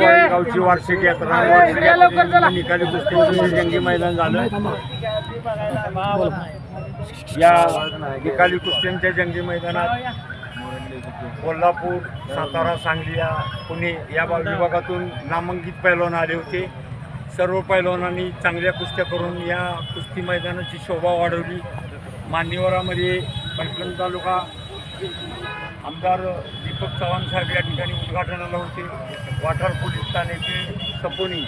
गावची वार्षिक यात्रा वार्षिक निकाली कुस्तीचं जंगी मैदान झालं. या निकाली कुस्त्यांच्या जंगी मैदानात कोल्हापूर सातारा सांगली या पुणे या विभागातून नामांकित पैलवान आले होते. सर्व पैलवानांनी चांगल्या कुस्त्या करून या कुस्ती मैदानाची शोभा वाढवली. मान्यवरामध्ये पैठण तालुका आमदार दीपक चव्हाण साहेब या ठिकाणी उद्घाटनाला होते. वाठार पोलीस ठाण्याचे सपोनी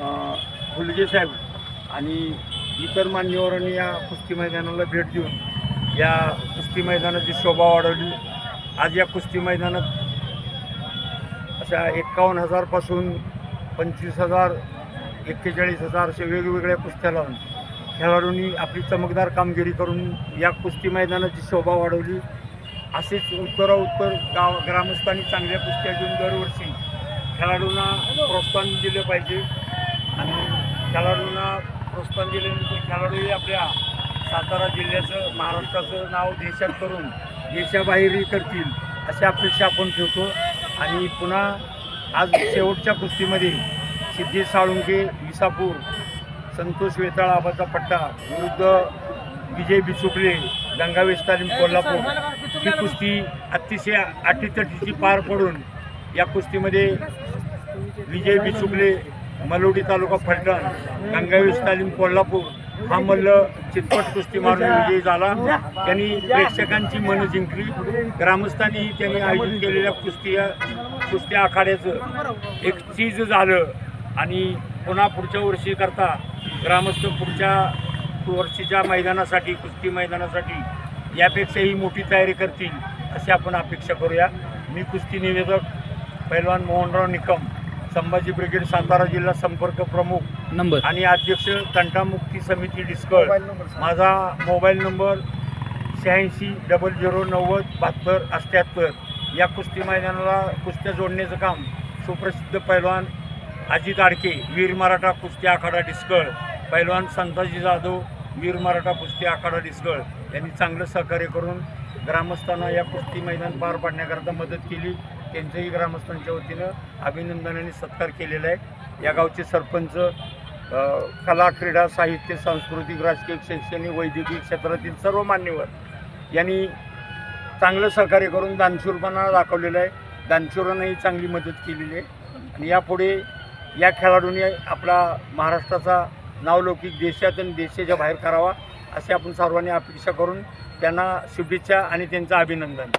अं, फुलगे साहेब आणि इतर मान्यवरांनी या कुस्ती मैदानाला भेट देऊन या कुस्ती मैदानाची शोभा वाढवली. आज या कुस्ती मैदानात अशा एक्कावन्न हजारपासून पंचवीस हजार एक्केचाळीस हजार असे वेगवेगळ्या कुस्त्या लावून खेळाडूंनी आपली चमकदार कामगिरी करून या कुस्ती मैदानाची शोभा वाढवली. असेच उत्तरोत्तर गाव ग्रामस्थांनी चांगल्या कुस्त्या देऊन दरवर्षी खेळाडूंना प्रोत्साहन दिलं पाहिजे. आणि खेळाडूंना प्रोत्साहन दिल्यानंतर खेळाडूही आपल्या सातारा जिल्ह्याचं महाराष्ट्राचं नाव देशात करून देशाबाहेरही करतील अशी अपेक्षा आपण ठेवतो. आणि पुन्हा आज शेवटच्या कुस्तीमध्ये सिद्धेश साळुंके विसापूर संतोष वेताळ आबाचा पट्टा विरुद्ध विजय बिचुकले गंगावेश तालीम कोल्हापूर. ही कुस्ती अतिशय अटीतटीची पार पडून या कुस्तीमध्ये विजय बिचुकले मलोडी तालुका फलटण गंगावेश तालीम कोल्हापूर हा मल्ल चितपट कुस्ती मारून विजयी झाला. त्यांनी प्रेक्षकांची मनं जिंकली. ग्रामस्थांनीही त्यांनी आयोजित केलेल्या कुस्ती कुस्ती आखाड्याचं एक चीज झालं. आणि पुन्हा पुढच्या वर्षी करता ग्रामस्थ पुढच्या वर्षीच्या मैदानासाठी कुस्ती मैदानासाठी यापेक्षाही मोठी तयारी करतील अशी आपण अपेक्षा करूया. मी कुस्ती निवेदक पैलवान मोहनराव निकम संभाजी ब्रिगेड सातारा जिल्हा संपर्क प्रमुख नंबर. आणि अध्यक्ष तंटामुक्ती समिती डिस्कळ. माझा मोबाईल नंबर शहाऐंशी डबल झिरो नव्वद बहात्तर अठ्ठ्याहत्तर या कुस्ती मैदानाला कुस्त्या जोडण्याचं काम सुप्रसिद्ध पैलवान अजित आडके वीर मराठा कुस्ती आखाडा डिस्कळ. पैलवान संताजी जाधव वीर मराठा कुस्ती आखाडा डिसगळ यांनी चांगलं सहकार्य करून ग्रामस्थांना या कुस्ती मैदान पार पाडण्याकरता मदत केली. त्यांच्याही ग्रामस्थांच्या वतीनं अभिनंदन आणि सत्कार केलेला आहे. या गावचे सरपंच कला क्रीडा साहित्य सांस्कृतिक राजकीय शैक्षणिक वैद्यकीय क्षेत्रातील सर्व मान्यवर यांनी चांगलं सहकार्य करून दानशूरपणा दाखवलेलं आहे. दानशूरांनाही चांगली मदत केलेली आहे. आणि यापुढे या खेळाडूंनी आपला महाराष्ट्राचा नावलौकिक देशात आणि देशाच्या बाहेर करावा अशी आपण सर्वांनी अपेक्षा करून त्यांना शुभेच्छा आणि त्यांचं अभिनंदन.